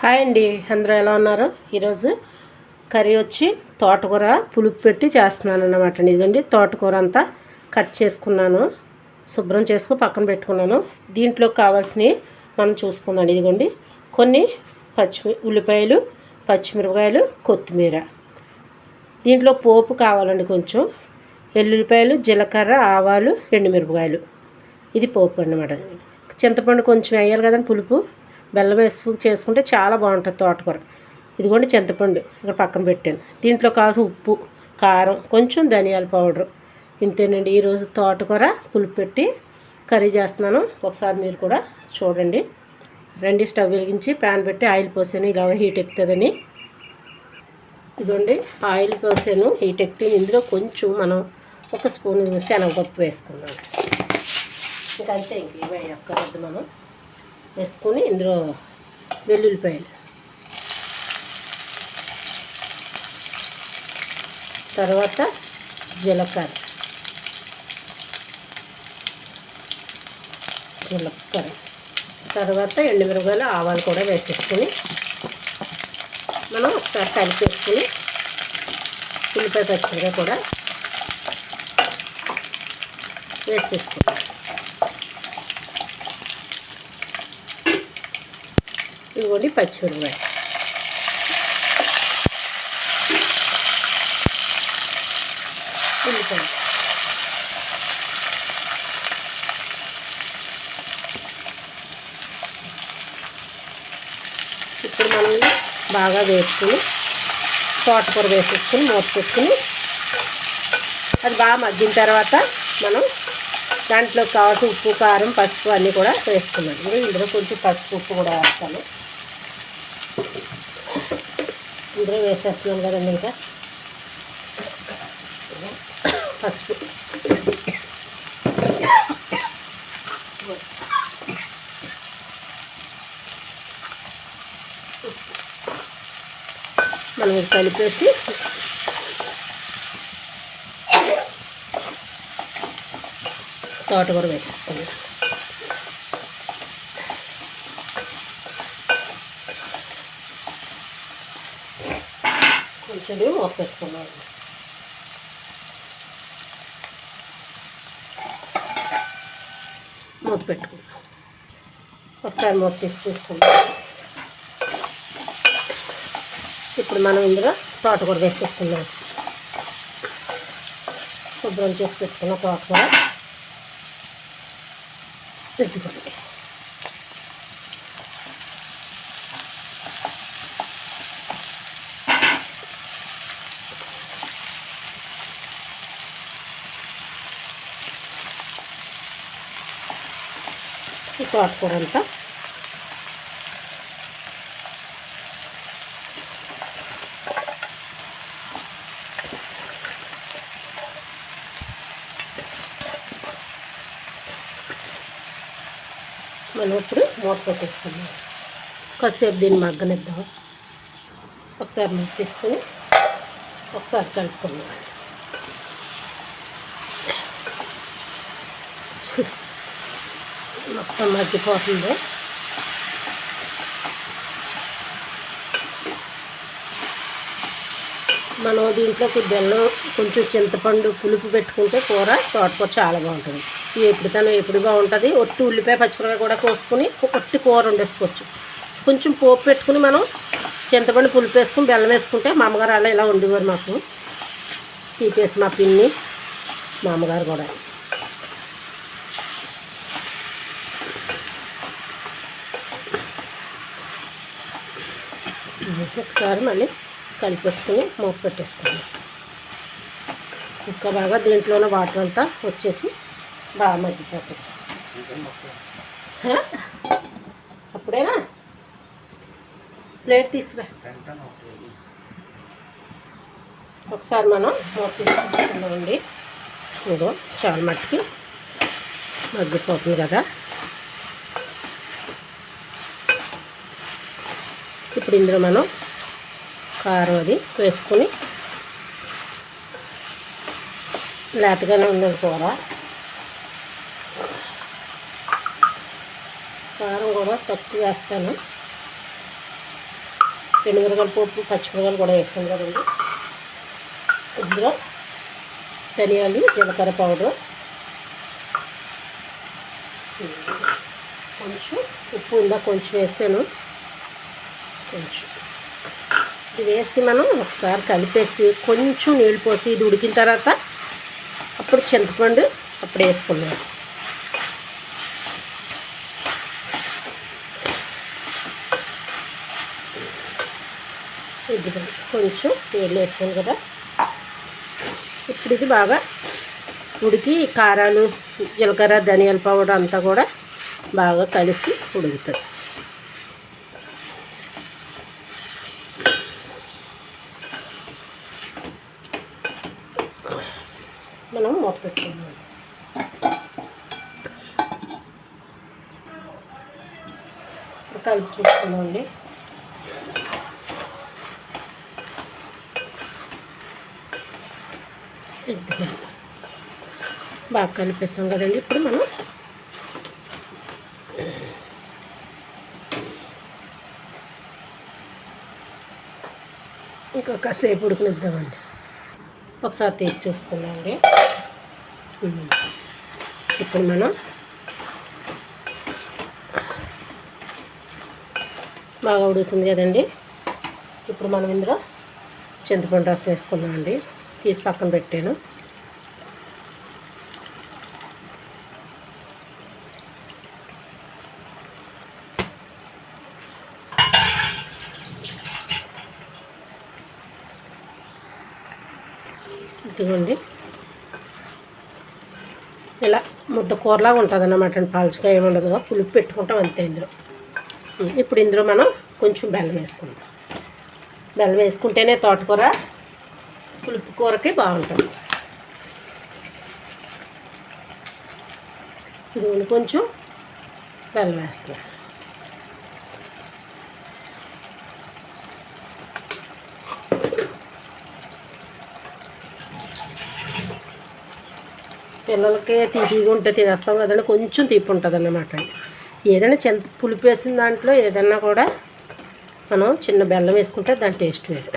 Hi అండి అందరూ ఎలా ఉన్నారు? ఈరోజు కర్రీ వచ్చి తోటకూర పులుపు పెట్టి చేస్తున్నాను అన్నమాట అండి. ఇదండి తోటకూర అంతా కట్ చేసుకున్నాను. శుభ్రం చేసుకుని పక్కన పెట్టుకున్నాను. దీంట్లో కావాల్సినవి మనం చూసుకుందాం. ఇదిగోండి కొన్ని పచ్చిమి ఉల్లిపాయలు పచ్చిమిరపకాయలు కొత్తిమీర. దీంట్లో పోపు కావాలండి కొంచెం. ఎల్లుల్లిపాయలు జీలకర్ర ఆవాలు ఎండుమిరపకాయలు. ఇది పోపు అన్నమాట. చింతపండు కొంచెం వేయాలి కదండి పులుపు. బెల్లం వేసి చేసుకుంటే చాలా బాగుంటుంది తోటకూర. ఇదిగోండి చింతపండు ఇక్కడ పక్కన పెట్టాను. దీంట్లో కాసు ఉప్పు కారం కొంచెం ధనియాల పౌడరు. ఇంతేనండి. ఈరోజు తోటకూర పులుపు పెట్టి కర్రీ చేస్తున్నాను. ఒకసారి మీరు కూడా చూడండి. రండి స్టవ్ వెలిగించి ప్యాన్ పెట్టి ఆయిల్ పోసాను. ఇలా హీట్ ఎక్కుతుందని. ఇదిగోండి ఆయిల్ పోసాను. హీట్ ఎక్కితే ఇందులో కొంచెం మనం ఒక స్పూన్ శనగపప్పు వేసుకున్నాం ఇంకంతే అంతే ఇంక ఇవే ఒక్కరద్దు మనం వేసుకొని ఇందులో వెల్లుల్లిపాయలు. తర్వాత జీలకర్ర. జీలకర్ర. తర్వాత ఎండుమిరపకాయలు ఆవాలు కూడా వేసేసుకొని మనం ఒకసారి కలిపేసుకుని ఉల్లిపాయ పచ్చిమిరపకాయ కూడా వేసేసుకుంటాం ఇదిగోండి పచ్చిమిరపకాయ. ఉల్లిపాయ. ఇప్పుడు మనం బాగా వేసుకుని తోటకూర వేసేసుకుని మూత అది బాగా మగ్గిన తర్వాత మనం దాంట్లో కావాల్సిన ఉప్పు కారం పసుపు అన్నీ కూడా వేసుకున్నాం ఇందులో కొంచెం పసుపు ఉప్పు కూడా వేస్తాను. ఇందులో వేసేస్తున్నాను కదండి ఇంకా. పసుపు. మనం కలిపేసి తోటకూర వేసేస్తాం కొంచెం మూత పెట్టుకున్నాం మూత పెట్టుకున్నాం ఒకసారి మూత తీసి తీసుకుందాం ఇప్పుడు మనం ఇందులో తోటకూర వేసేసుకున్నాం శుభ్రం చేసి పెట్టుకున్న తోటకూర పెట్టుకున్నాం ఈ తోటకూర అంతా మనం ఇప్పుడు మూత పెట్టేసుకుందాం కాసేపు దీన్ని మగ్గనిద్దాం ఒకసారి మూత తీసుకొని ఒకసారి కలుపుకుందాం మొత్తం మగ్గిపోతుంది. మనం దీంట్లోకి బెల్లం కొంచెం చింతపండు పులుపు పెట్టుకుంటే కూర తోటకూర చాలా బాగుంటుంది. ఎప్పుడు ఎప్పుడు ఎప్పుడు బాగుంటుంది. ఒట్టి ఉల్లిపాయ పచ్చిమిరపాయ కూడా కోసుకుని ఒట్టి కూర వండేసుకోవచ్చు. కొంచెం పోపు పెట్టుకుని మనం చింతపండు పులుపు వేసుకుని బెల్లం వేసుకుంటే మా అమ్మగారు అలా ఇలా ఉండేవారు మాకు. తీపేసి మా పిన్ని మా అమ్మగారు కూడా. ఒకసారి మళ్ళీ కలిపేసుకుని మూత పెట్టేసుకోండి ఇంకా బాగా దీంట్లోనే వాటర్ అంతా వచ్చేసి బాగా మగ్గిపోతుంది అప్పుడేనా? ప్లేట్ తీసురా. ఒకసారి మనం మూత తీసుకుందామండి ఇదో చాలా మట్టుకి మగ్గిపోతుంది కదా. ఇప్పుడు ఇందులో మనం కారం అది వేసుకుని లేతగానే ఉండదు కూర. కారం కూడా తక్కువ వేస్తాను. ఎండుమిరగాయల పప్పు పచ్చిమిరగాయలు కూడా వేస్తాను కదండి. ఇందులో ధనియాలు జీలకర్ర పౌడరు. కొంచెం ఉప్పు ఇందా కొంచెం వేసాను కొంచెం వేసి మనం ఒకసారి కలిపేసి కొంచెం నీళ్ళు పోసి ఇది ఉడికిన తర్వాత అప్పుడు చింతపండు అప్పుడు వేసుకున్నాం ఇది కొంచెం నీళ్ళు వేసాను కదా. ఇప్పుడు ఇది బాగా ఉడికి కారాలు జీలకర్ర ధనియాల పౌడర్ అంతా కూడా బాగా కలిసి ఉడుకుతుంది. మనం మూత పెట్టుకుందాం. కలిపి చూసుకుందామండి. బాగా కలిపేస్తాం కదండి. ఇప్పుడు మనం ఇంకొక సేపు ఉడికినిద్దామండి. ఒకసారి తీసి చూసుకుందామండి. ఇప్పుడు మనం బాగా ఉడుకుతుంది కదండి. ఇప్పుడు మనం ఇందులో చింతపండు రసం వేసుకుందామండి తీసి పక్కన పెట్టాను. ఇదిగోండి ఇలా ముద్ద కూరలాగా ఉంటుంది అన్నమాట పాలచికాయ ఏముండదు పులుపు పెట్టుకుంటాం అంతే ఇందులో. ఇప్పుడు ఇందులో మనం కొంచెం బెల్లం వేసుకుంటాం బెల్లం వేసుకుంటేనే తోటకూర పులుపు కూరకి బాగుంటుంది. ఇది కొంచెం బెల్లం వేస్తున్నాను. పిల్లలకి తీపిగా ఉంటే తినేస్తాం కదండి కొంచెం తీపి ఉంటుంది అన్నమాట ఏదైనా చింత పులుపు వేసిన దాంట్లో ఏదైనా కూడా మనం చిన్న బెల్లం వేసుకుంటే దాని టేస్ట్ వేరు.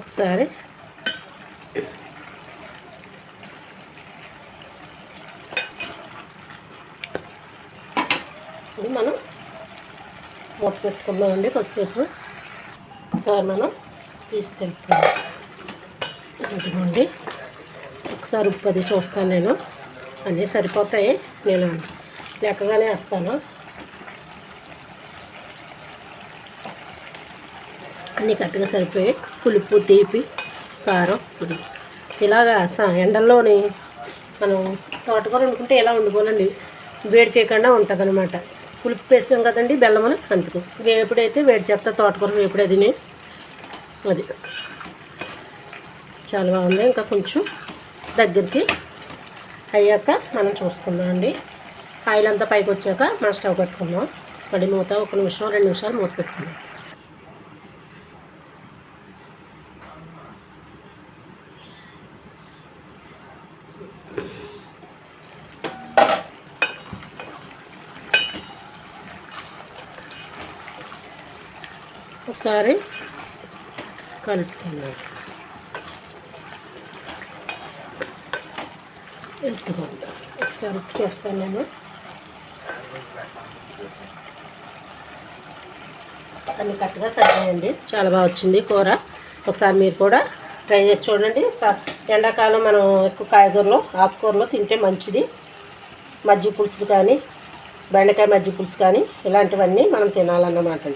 ఒకసారి మనం మూత పెట్టుకుందామండి కొద్దిసేపు. ఒకసారి మనం తీసుకెళ్తాను. ఇదిగోండి. ఒకసారి ఉప్పు అది చూస్తాను నేను. అన్నీ సరిపోతాయి. నేను లెక్కగానే వేస్తాను. అన్నీ కరెక్ట్గా సరిపోయి పులుపు తీపి కారం ఇలాగా ఎండల్లోని మనం తోటకూర వండుకుంటే ఇలా వండుకోవాలండి? వేడి చేయకుండా ఉంటుంది అనమాట పులుపు వేసాం కదండి బెల్లమని అందుకు. వేపుడైతే వేడి చేస్తా తోటకూర వేపుడు అది అది. చాలా బాగుంది. ఇంకా కొంచెం దగ్గరికి అయ్యాక మనం చూసుకుందాం అండి. ఆయిల్ అంతా పైకి వచ్చాక మనం స్టవ్ పెట్టుకుందాం పడి మూత ఒక నిమిషం రెండు నిమిషాలు మూత పెట్టుకుందాం. ఒకసారి కలుపుకుందాం ఎత్తుకుంటా ఒకసారి ఉప్పు చూస్తాను నేను. అన్ని కరెక్ట్గా సరిపోయండి చాలా బాగా వచ్చింది కూర. ఒకసారి మీరు కూడా ట్రై చేసి చూడండి. ఎండాకాలం మనం ఎక్కువ కాయగూరలు ఆకుకూరలు తింటే మంచిది. మజ్జి పులుసులు కానీ బెండకాయ మజ్జి పులుసు కానీ ఇలాంటివన్నీ మనం తినాలన్నమాట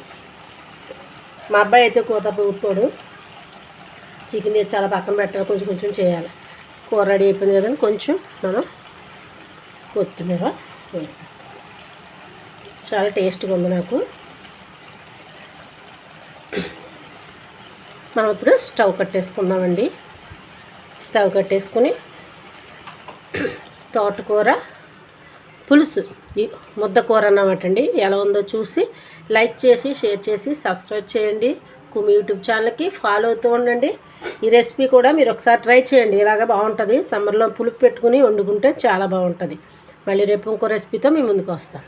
మా అబ్బాయి అయితే కూత ఊరుకోడు చికెన్ చాలా పక్కన పెట్టాలి. కొంచెం కొంచెం చేయాలి. కూర రెడీ అయిపోయింది కదండి. కొంచెం మనం కొత్తిమీర వేసేస్తాం చాలా టేస్ట్గా ఉంది నాకు. మనం ఇప్పుడు స్టవ్ కట్టేసుకుందామండి. స్టవ్ కట్టేసుకుని తోటకూర పులుసు ముద్ద కూర అన్నమాట అండి. ఎలా ఉందో చూసి లైక్ చేసి షేర్ చేసి సబ్స్క్రైబ్ చేయండి. కుమి యూట్యూబ్ ఛానల్కి ఫాలో అవుతూ ఉండండి. ఈ రెసిపీ కూడా మీరు ఒకసారి ట్రై చేయండి. ఇలాగ బాగుంటుంది? సమ్మర్లో పులుపు పెట్టుకుని వండుకుంటే చాలా బాగుంటుంది. మళ్ళీ రేపు ఇంకో రెసిపీతో మీ ముందుకు వస్తాను.